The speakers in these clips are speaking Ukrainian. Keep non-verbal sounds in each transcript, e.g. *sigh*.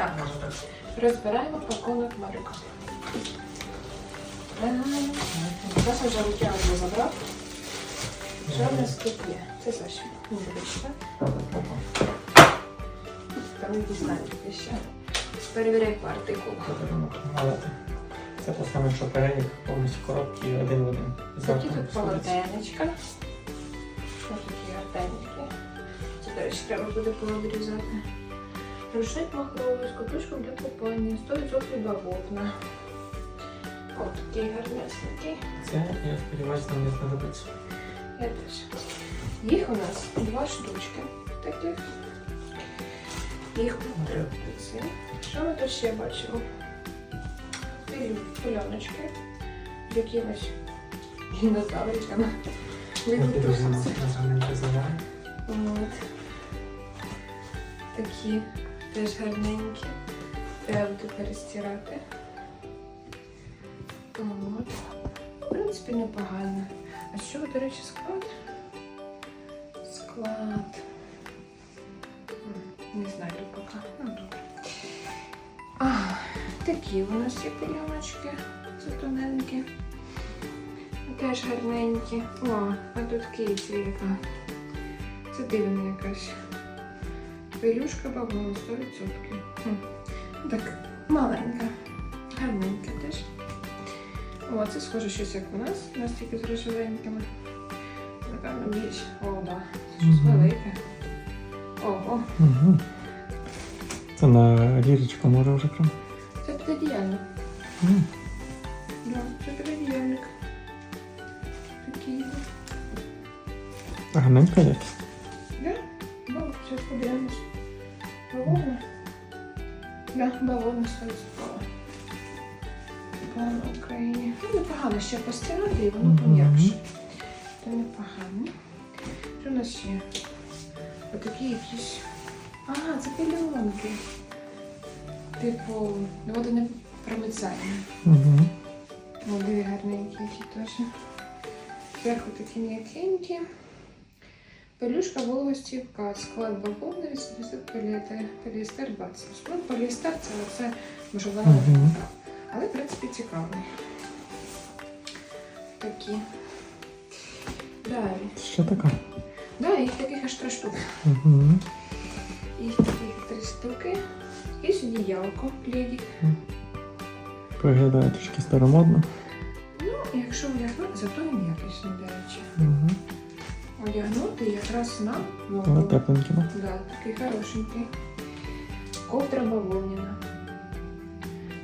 Так, розбираємо пакунок Марика. Саша вже руки одну забрав. Що в нас тут є? Це Саша. Не вибачте. Там якісь навіть ще. Перевіряй по артикулу. Це те саме, що перелік повністю коробки один в один. Завтра тут полотенечка. Ось такі гартенькі. Це, до речі, треба буде повідрізати. Рушник махровий з катушком для купання. 100% бавовна. Ось такий гарнесенький. Це, я сподіваюся, нам не знадобиться. Я теж. Їх у нас два штучки таких. Їх потрібно. Що ми тут ще бачимо? Пильоночки з якимось динозавриками. Такі теж гарненькі. Треба буде перестирати. От. В принципі, непогано. А що, до речі, склад? Склад. Не знаю поки. Ну, добре. А, такі у нас є пільоночки. Це тоненькі. Теж гарненькі. О, а тут киці яка. Це дивна якась. Пелюшка бабула 100%. Хм. Так, маленька. Гарненька теж. О, це схоже щось як у нас. У нас тільки з рожевенькими. Напевно, більш. О, да. Це щось Мгм. велике. Ого, Угу. Це на ліжечко може вже прям. це підодіяльник. М, Да, це підодіяльник. Такий. Гарненька якість. Це непогано. Що у нас ще? Отакі якісь. А, це пільонки. Типу, вода не промицаємо. Угу. Молодые гарненькі які теж. Зверху такі м'якенькі. Пелюшка вологостійка, склад бавовни, 80 поліетер, поліестер 20. Ну, поліестер це оце, не так. Але, в принципі, цікавий. Такі. Далі. Що така? Да, їх таких аж три штуки. Угу. Їх таких три штуки. І сюди ялко, пледик. Виглядає трішки старомодно. Ну, якщо вдягнути, зато він якісний, до речі. Угу. Одягнути якраз на Але ногу. тепленькі, да? Да, такий хорошенький. Ковдра бавовняна.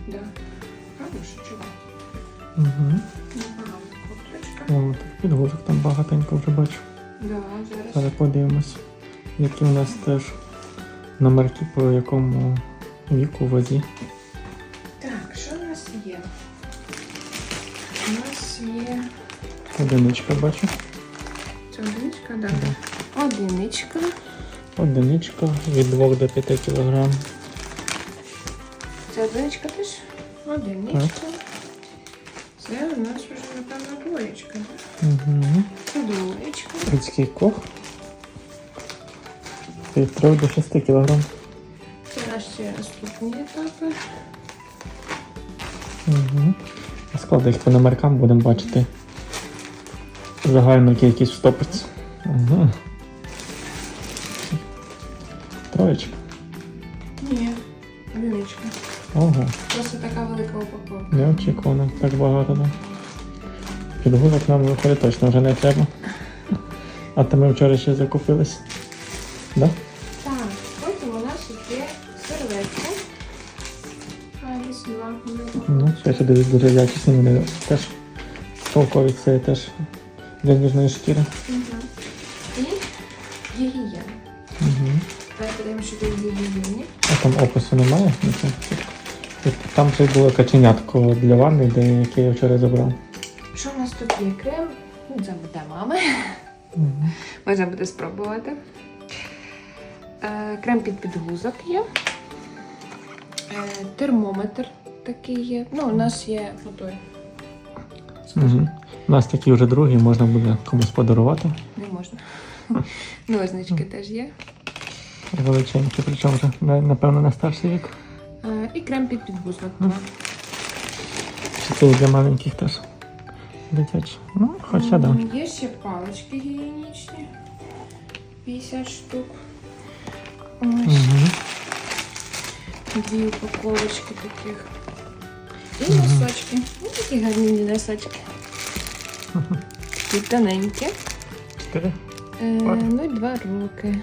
Да. Хороший чувак. Угу. Непогана ковдрочка. О, підгузок там багатенько вже бачу. Да, зараз. Зараз подивимось, які у нас теж номерки по якому віку вазі. Так, що у нас є? У нас є Одиничка бачу. це одиничка, да. Одиничка. Одиничка від 2 до 5 кг. Це одиничка теж. Одиничка. Це у нас вже, двоєчка. Угу. Це. Людський кох. Від 3 до 6 кг. Це наші наступні етапи. Угу. Склади їх по номеркам будемо бачити загальну кількість стопиць. Угу. Троєчка. Ні, одиничка. Ого, Просто така велика упаковка. неочікувано, так багато, да. Підгузок нам виходить точно вже не треба. А то ми вчора ще закупились. Да? Так, потім у нас є серветки. А, десь два. Ну, це ще дивись дуже якісні, вони теж шовкові, це теж для ніжної шкіри. Мгм. І гігієна. Угу. Давайте подивимося, що тут гігієні. А там опису немає? Нічого. Там ще було каченятко для ванни, де яке я вчора забрав. Що у нас тут є? Крем. Ну, це буде мами. Можна буде спробувати. Е, крем під підгузок є. Е, термометр такий є. Ну, у нас є отой. Угу. У нас такі вже другі, можна буде комусь подарувати. Не можна. *laughs* Ножнички теж є. Величенькі, причому вже напевно на старший вік. Е, І крем під підгузок. Це для маленьких теж? Дитячі. Ну, хоча да. Є ще палички гігієнічні. 50 штук. Ось Угу. дві упаковочки таких. І Мгм. носочки. Ось такі гарні носочки. І тоненькі. Чотири. Е, Пари? ну і два роки.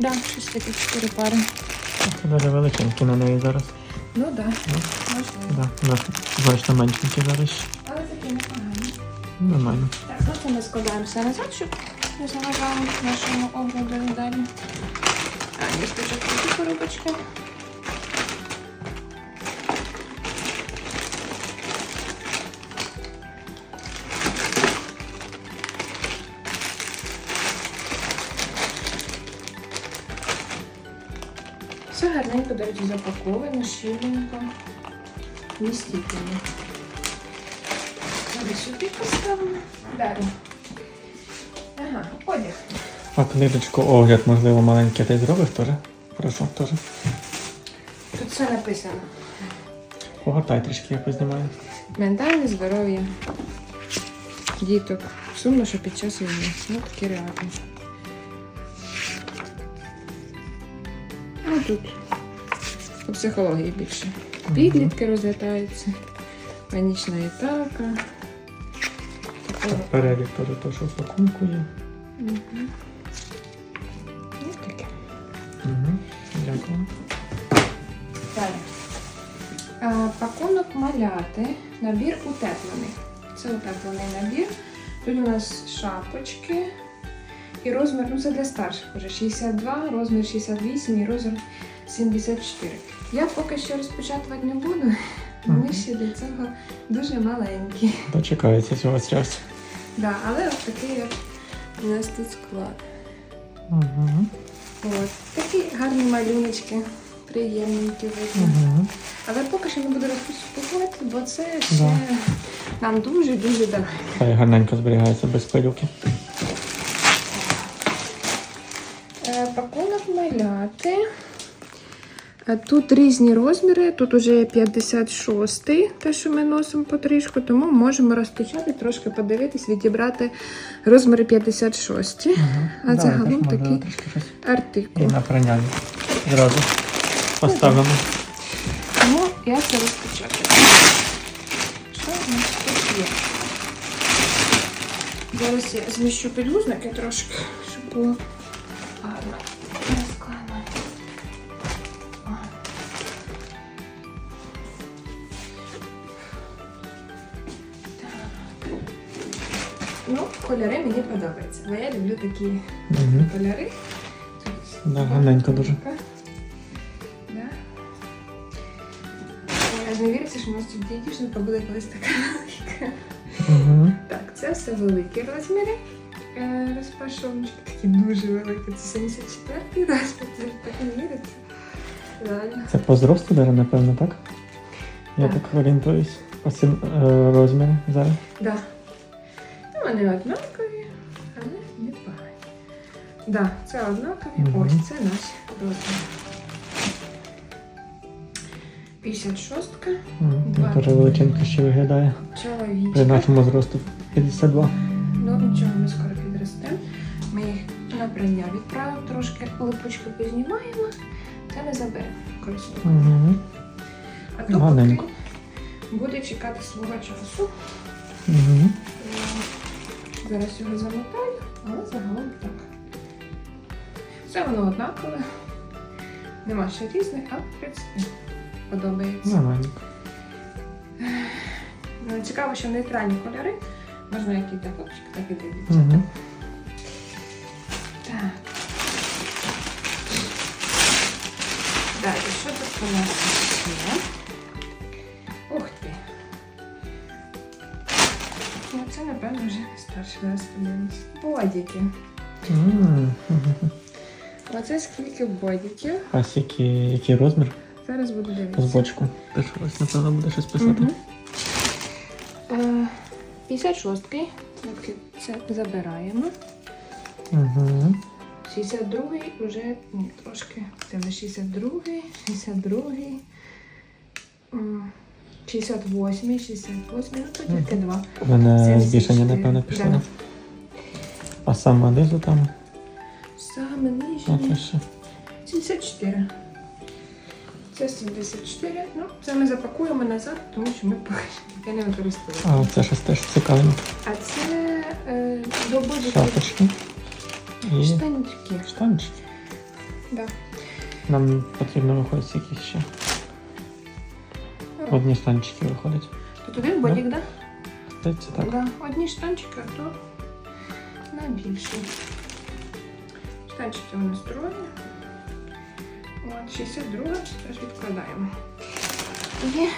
Да, щось таке чотири пари. Це дуже величенькі на неї зараз. Ну да, Ну, можливо. Да, у нас значно меншенькі зараз. Нормально. Так, ну це ми складаємо все назад, щоб не заважало нашому огляду далі. А, є спочатку ці коробочки. Все гарненько, до речі, запаковано, щільненько, містительно. Сюди поставимо. Далі. Ага, одяг. А книжечку огляд, можливо, маленький ти зробиш теж? Прошу, теж. Тут все написано. Погортай трішки, я познімаю. Ментальне здоров'я діток. Сумно, що під час війни. Ну, такі реалії. Ну тут по психології більше. Підлітки розлітаються, панічна атака. Перелік теж то, що в пакунку є. Мгм. Ну, таке. Угу. Дякую. Далі. А, пакунок маляти. Набір утеплений. Це утеплений набір. Тут у нас шапочки. І розмір, ну це для старших вже 62, розмір 68 і розмір 74. Я поки що розпечатувати не буду. Вони ще для цього дуже маленькі. Дочекається цього часу. Да, але от такий от у нас тут склад. Угу. От. Такі гарні малюночки, приємненькі видно. Угу. Але поки що не буду розпаковувати, бо це ще Да. нам дуже-дуже дорого. Хай гарненько зберігається без пилюки. Е, Пакунок маляти. Тут різні розміри, тут уже 56 те, що ми носимо потрішку, тому можемо розпочати, трошки подивитись, відібрати розміри 56 Угу. А загалом такий щось. І артикул. на прання зразу поставимо. Тому я це розпочати. Що у нас тут є? Зараз я зміщу підгузники трошки, щоб було гарно. Ну, кольори мені подобаються, бо я люблю такі Угу. кольори. Тут Да, гарненько дуже. Да. Не віриться, що у нас тут дівчинка буде колись така велика. Угу. Так, це все великі розміри. Е, Розпашоночки такі дуже великі. Це 74-й розмір, це так не віриться. Реально. Це по зросту даже, напевно, так? Я Так. так орієнтуюсь. Ось е, розміри зараз. Да. Вони однакові, але не погані. Да, це однакові. Мгм. Ось це наш розмір. 56-ка. Угу. Дуже ще виглядає. При нашому зросту 52. Ну нічого, ми скоро підростемо. Ми їх на прання відправимо, трошки липучки познімаємо та не заберемо користувати. Угу. А то поки буде чекати свого часу. Угу. Зараз його замотаю, але загалом так. Все воно однакове. Нема ще різних, а в принципі подобається. Нормально. Ну, Цікаво, що нейтральні кольори. Можна який то хлопчик, так і дивіться. Угу. Так. Далі, що тут у нас ще? Напевно, вже старший раз подивимось. Бодіки. Оце скільки бодіків. А який, який розмір? Зараз буду дивитися. З бочку. Теж ось, напевно, буде щось писати. Мгм. Е, 56-й. Це забираємо. Угу. 62-й вже ні, трошки. Це вже 62-й, 62-й. м, 68-й, 68-й, ну то тільки два. У мене збільшення, напевно, пішло. Да. А саме низу там, Саме ще. 74. Це 74. Ну, це ми запакуємо назад, тому що ми поки не використовуємо. А це щось теж цікаве. А це е, до будь-яких Шапочки. І штанчики. штанчики. Да. Нам потрібно виходить якісь ще. Одні штанчики виходять. Тут один бодік, да? Здається, так. Да. Одні штанчики, а то на більший. Штанчики у нас троє. От, 62 теж відкладаємо. І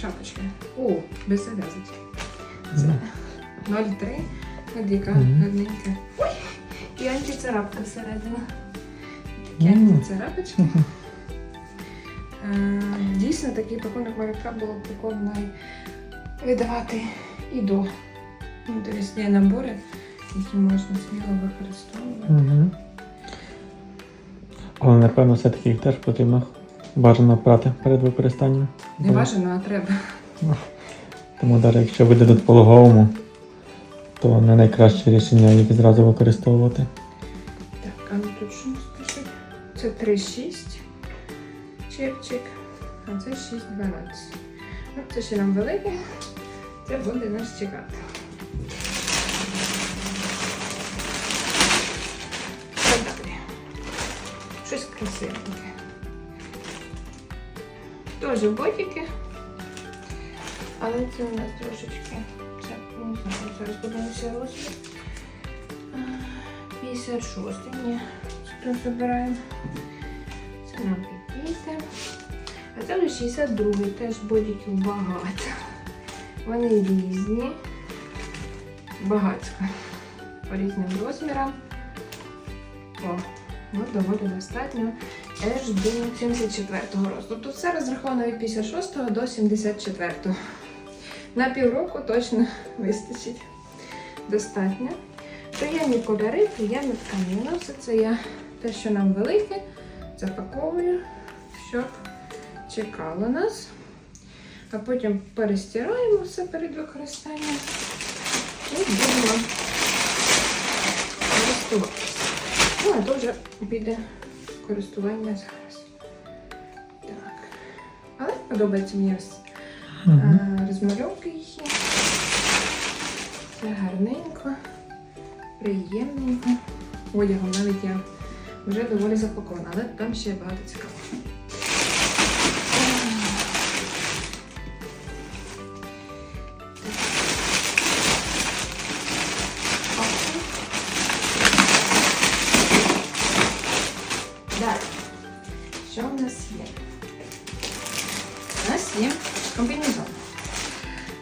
шапочки. О, без зав'язочки. Це Ну, 0,3. Надіка, Мгм. гарненька. Ой! І антицарапка всередина. Такі антицарапочки. *laughs* Е, Дійсно, такий пакунок моряка було прикольно видавати і до. Тобто є набори, які можна сміло використовувати. Угу. Але напевно все-таки їх теж потрібно бажано прати перед використанням. Не бажано, а треба. Тому навіть якщо ви дадуть пологовому, то не найкраще рішення їх зразу використовувати. Так, а ну тут що пишуть? Це 3,6 чепчик, а це 6,12. Ну, це ще нам велике. Це буде нас чекати. Щось красивеньке. Теж ботики. Але це у нас трошечки. Це не знаю, зараз подивимося розмір. 56 ні. Що забираємо? Це нам підійде. А вже 62 теж бодіків багато. Вони різні. Багатько. По різним розмірам. О, ну доволі достатньо. Аж до 74-го росту. Тут все розраховано від 56 до 74. На півроку точно вистачить. Достатньо. Приємні кольори, приємна тканина. Все це я те, що нам велике, запаковую, щоб чекало нас. А потім перестираємо все перед використанням і будемо користуватися. Ну, а то вже піде користування зараз. Так. Але подобається мені роз... Угу. а, розмальовки їхні. Це гарненько приємненько. Одягом навіть я вже доволі запакована, але там ще багато цікавого. Що в нас є? У нас є комбінезон.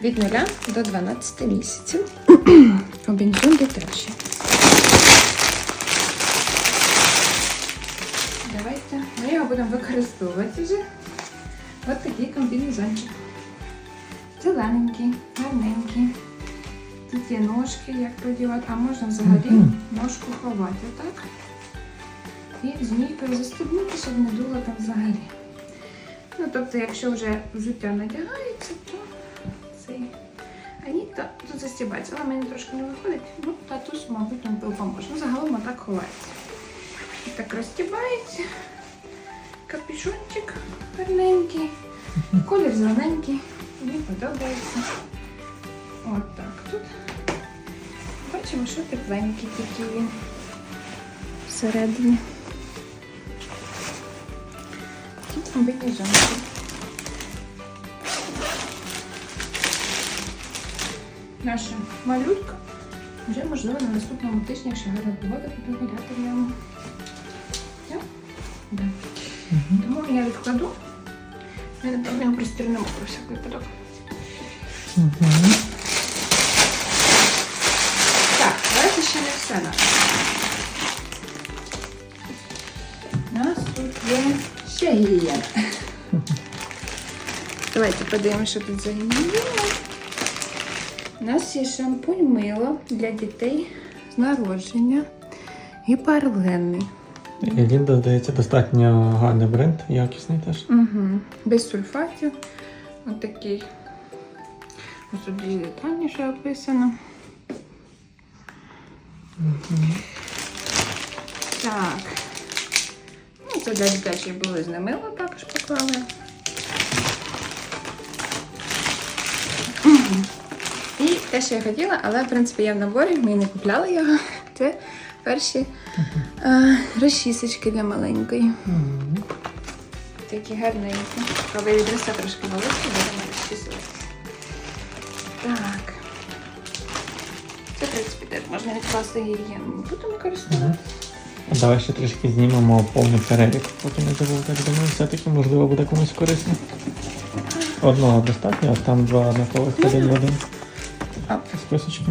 Від 0 до 12 місяців. *clears throat* Комбінезон дитячий. Давайте ми його будемо використовувати вже. Ось такий комбінезончик. Зелененький, гарненький. Тут є ножки, як продівати, а можна взагалі ножку ховати отак. І змійкою застебнути, щоб не дуло там взагалі. Ну, тобто, якщо вже взуття надягається, то цей. А ні, то тут застібається, але мені трошки не виходить. Ну, татусь, мабуть, нам допоможе. Ну, загалом отак ховається. І так розтібається. Капюшончик гарненький. Колір зелененький. Мені подобається. От так тут. Бачимо, що тепленький такий всередині. Тут комбінезончик. Наша малютка вже можливо на наступному тижні, якщо гарна погода, буде гуляти в ньому. Так? Да. Угу. Тому я відкладу. Я напевно його пристрінемо про всяк випадок. Угу. Так, давайте ще не все наше. Ще гігієна. Давайте подивимося, що тут за гігієна. У нас є шампунь мило для дітей з народження. Гіпоалергенний. І він додається достатньо гарний бренд, якісний теж. Угу. Без сульфатів. Ось такий. Ось тут більш детальніше описано. Так. Це для дитячої білизни мило також поклали. І те, що я хотіла, але в принципі є в наборі, ми не купляли його. Це перші е, розчісочки для маленької. Такі гарненькі. Коли відросте трошки волосся, будемо розчісувати. Так. Це, в принципі, можна відкласти гігієну. Будемо користуватися. Давай ще трішки знімемо повний перелік, поки не забув, так думаю, все-таки можливо буде комусь корисно. Одного достатньо, а там два однакових один в один. Списочки.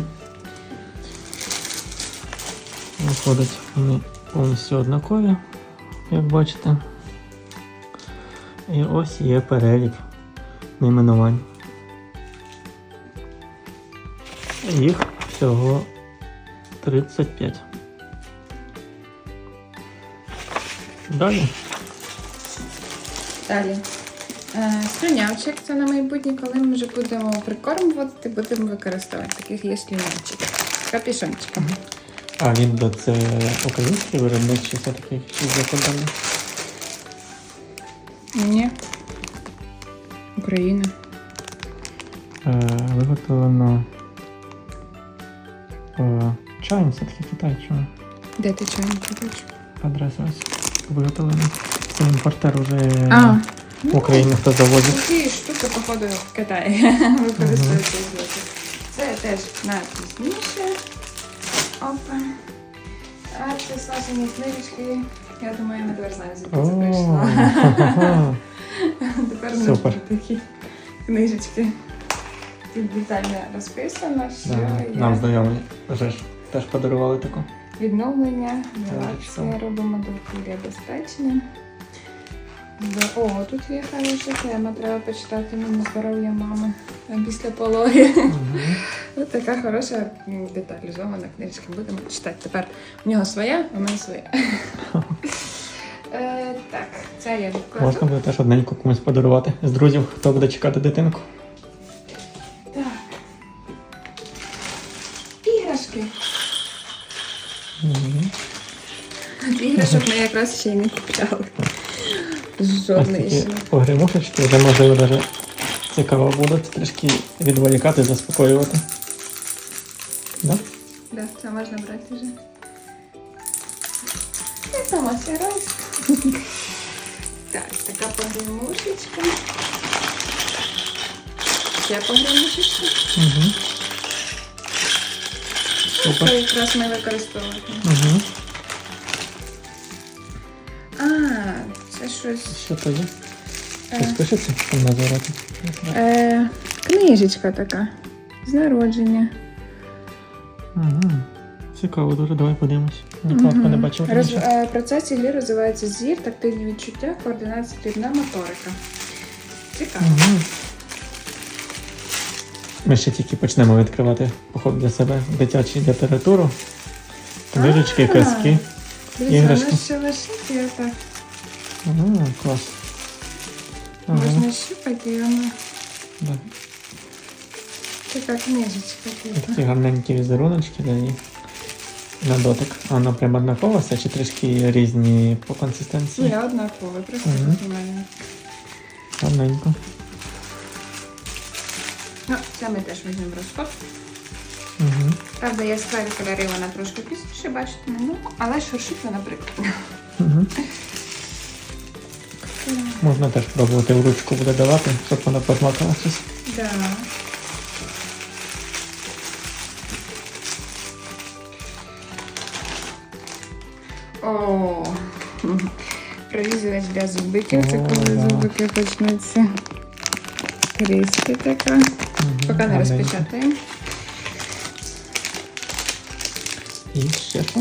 Виходить, вони повністю однакові, як бачите. І ось є перелік найменувань. Їх всього 35. Далі. Далі. Е, Слюнявчик, це на майбутнє, коли ми вже будемо прикорм вводити, будемо використовувати. Таких є слюнявчик. Капішончиком. А він до це український виробник чи все-таки якийсь закордонний? Ні. Україна. Е, виготовлено е, чайм, все-таки Китай, чому? Де ти чайники бачиш? Адреса ось виготовлено. Це імпортер уже А, в Україні хто завозить. Такі штуки, походу, в Китаї використовуються звуки. Це теж на пізніше. Опа. А це слажені книжечки. Я думаю, ми тепер знаємо, звідки це О, прийшло. *laughs* Тепер у такі книжечки. Тут детально розписано, що Да, Нам знайомі теж подарували таку. Відновлення, чудово. робимо довкілля безпечним. О, тут є хороша тема, треба почитати мені здоров'я мами після пологи. Мгм. Ось така хороша деталізована книжка. Будемо читати. Тепер в нього своя, а в мене своя. *laughs* Е, Так, це я відкладу. Можна буде теж одненько комусь подарувати з друзів, хто буде чекати дитинку. Так. Іграшки. Іграшок ми якраз ще й не купляли. Жодної ще. погремушечки, вже можливо навіть цікаво буде трішки відволікати, заспокоювати. Да? Да, це можна брати вже. Я сама сираюсь. Так, така погремушечка. Ще погремушечка. Угу. Супер. Це якраз ми використовуємо. Угу. А, це щось. Що то є? Е, Щось пишеться там на зороті? е, книжечка така. З народження. Угу. Цікаво дуже, давай подивимось. Ніколи Мгм. не бачив Роз, е, в процесі гри розвивається зір, тактильні відчуття, координація дрібна моторика. Цікаво. Угу. Ми ще тільки почнемо відкривати походу для себе дитячу літературу. Книжечки, казки. Іграшки. ще лишить і отак. Ага, клас. Ага, Можна щупати, і воно да. така книжечка. І. Такі гарненькі візеруночки для неї. На дотик. А воно прям однаково все чи трішки різні по консистенції? Ні, однаково, просто Мгм. маленькі. Гарненько. Ну, це ми теж візьмемо розход. Угу. Правда, яскраві кольори вона трошки пізніше, бачите, на ну, але шуршить вона прикольно. Угу. Можна теж пробувати в ручку буде давати, щоб вона пожмакала щось. Да. О, прорізувач для зубиків. Це коли зубики почнуться. Криспі така. Угу. Поки не розпечатаємо. І ще що?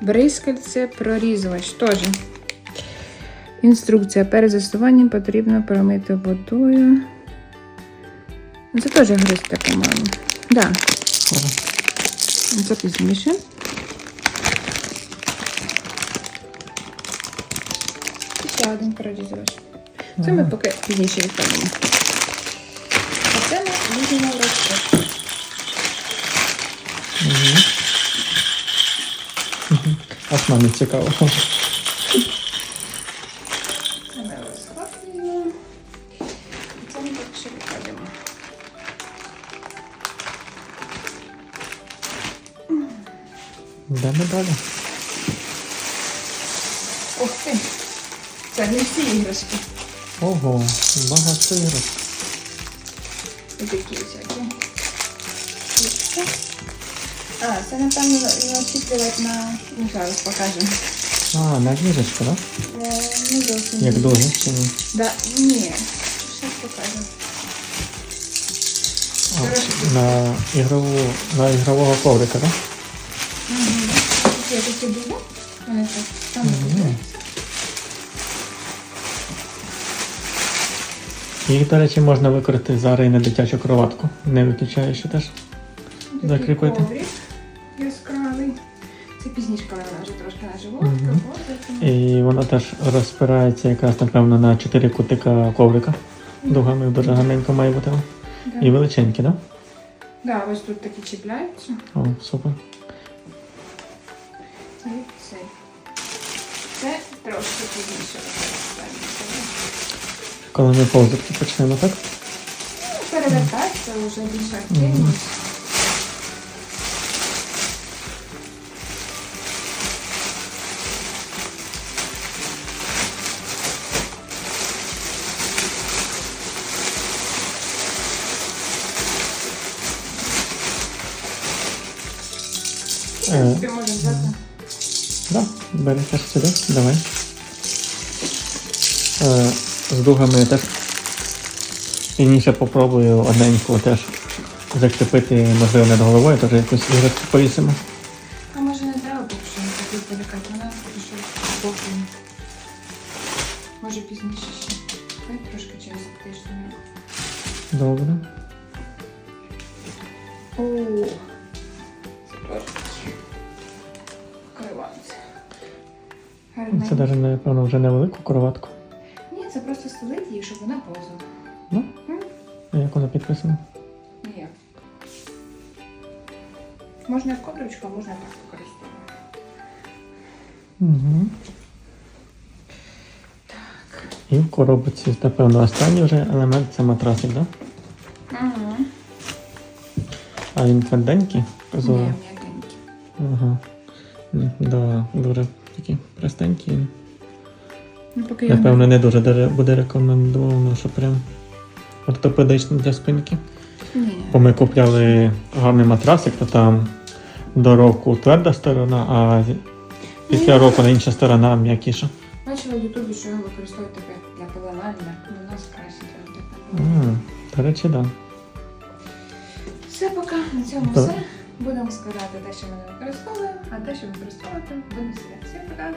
Бризкальце прорізувач теж. Інструкція. Перед застуванням потрібно промити водою. Це теж гристи, по-моєму. Да, це пізніше. ще один прорізувач. Це ми поки пізніше відправимо. А це ми візьмемо. Угу. Аж мамі цікаво. Ого, багато ігор. І такі всякі. А, це напевно начіплювати на. Ну, зараз покажемо. А, на книжечку, так? Е, Не зовсім. Як довгі чи ні? Да, ні. Зараз покажемо. А, на ігрову, на ігрового коврика, так? Угу. Це такі було? Вони так там. Ні. Їх, до речі, можна використати зараз і на дитячу кроватку. Не виключаючи теж. Такий Закріпити. коврик яскравий. Це пізніше, вона вже трошки наживу. Мгм. І вона теж розпирається якраз, напевно, на чотири кутика коврика. Дугами дуже гарненько має бути. І величенькі, так? Да, ось тут такі чіпляються. О, супер. І це. Це трошки пізніше. Коли ми повзати почнемо, так? Перевертатися вже більш активність. В Е, взяти. Да, бери теж сюди, давай. З дугами я теж пізніше попробую одненьку теж закріпити, можливо, над головою, теж якусь іграшку повісимо. А може не треба поки що не такий делікат, вона поки що боку. Може пізніше ще. Хай трошки через тиждень. Добре. О. Це навіть, напевно, вже невелику кроватку. Щоб вона повзала. Ну, М? а як вона підписана? Ніяк. Можна як ковдрочку, а можна так використовувати. Угу. І в коробці, напевно, останній вже елемент це матрасик, так? Да? Угу. А він тверденький. Ні, м'якенькі. Ага. М, Да, дуже такі простенькі. Ну, поки я Напевно, не дуже даже буде рекомендовано, що прям ортопедично для спинки. Ні. Бо ми купляли гарний матрасик, то там до року тверда сторона, а після року на інша сторона м'якіша. Бачила в Ютубі, що його використовують таке для пеленання. У нас краще для. М, До речі, так. Все, поки на цьому Так. все. Будемо складати те, що ми не використовуємо, а те, що використовувати, будемо сидіти. Все, пока.